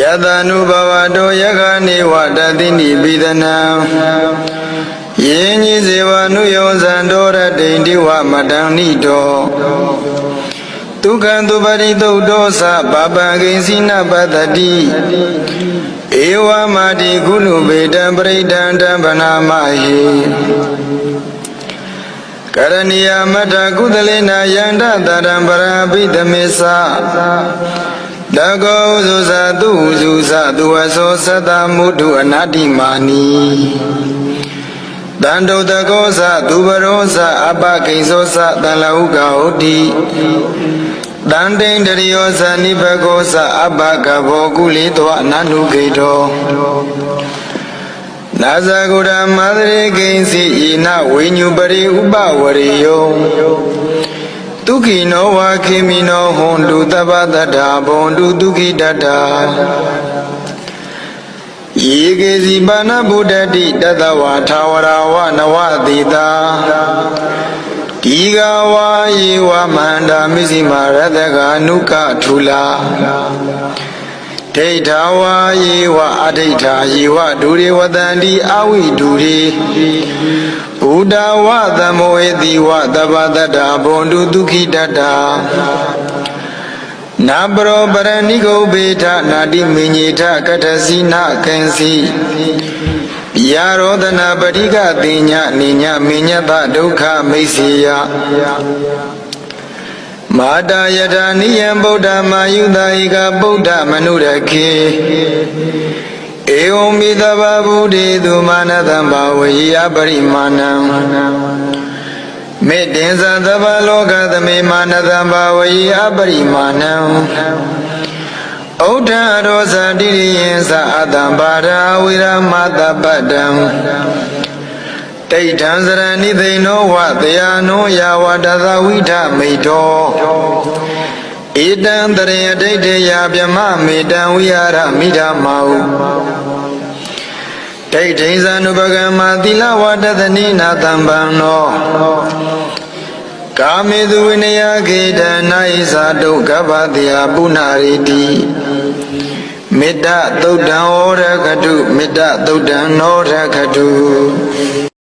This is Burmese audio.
ယတ ानु ဘဝတောယခနေဝတတိနိပိဒနံယင်းကြီးစေဝနုယောဇံတောရတိန်တိဝမတံနိတောဒုက္ခံသူပရိသုတ်တောသဗဗံဂိဉ္စီနပတ္တိဧဝမာတိကုဏုပေတံပရိဒံတံဗနာမဟိကရဏီယမတ္ထကုသလေနာယန္တတရံပရာပိတမေသ တကောဥဇုဇသူဥဇုဇသူဝသောသတ္တမုဒုအနာတိမာနီတန္တုတကောသသူဘရောသအပကိဉ္စောသတန်လဟုကဟုတ်တိတန်တိန်တရိယောသနိဘကောသအပကဘောကုလိတောအနန္နုဂိတောနာဇဂုရမသရေကိဉ္စီဤနဝိညုပရိဥပဝရိယော ဒုက္ခိနောဝါခေမိနောဟွန်တုတပ္ပတ္တာဘွန်တုဒုက္ခိတတ္တာယေကေစီပါဏဗုဒ္ဓတိတတဝါထာဝရဝနဝတိတာဒီဃဝါယေဝမန္တာမိစိမာရတကအနုကထူလာ ဒိဋ္ဌာဝါယေဝအဋိဋ္ဌာယေဝဒုရေဝတန္တိအဝိဒုရေဘုဒ္ဓဝသမောေတိဝတပ္ပတ္တာဘွန်တုဒုက္ခိတတ္တာနာပရောပရဏိကုဘေထနာတိမင်ညေထကထစီနာကံစီယာရောဒနာပရိကတိညနိညမညတဒုက္ခမိတ်စီယ မာတာယထာနိယံဗုဒ္ဓမာယုတာဧကဗုဒ္ဓမနုရခေဧဝံမိတဗဗုဒိတုမာနတံဘာဝေယပရိမာဏံမေတ္တင်္ဇံသဗ္ဗလောကသမေမာနတံဘာဝေယပရိမာဏံဩဒ္ဓရောဇတိရိယံသအတံပါရာဝိရမတပတ္တံ တိဋ္ဌံစရဏိသိဏောဝတယာနောယာဝတသဝိထမိတောဧတံတရေအဋိဋ္ဌေယဗြမမေတံဝိဟာရမိဓမ္မာဟုဒိဋ္ဌိဇာနုပကမ္မာသီလဝတသနိနာတံပံနောကာမေသူဝိနယခေတနာဣဇာတုကပ္ပတိယပုဏ္ဏရိတိမေတ္တသုတ်တံဩရခတုမေတ္တသုတ်တံနောရခတု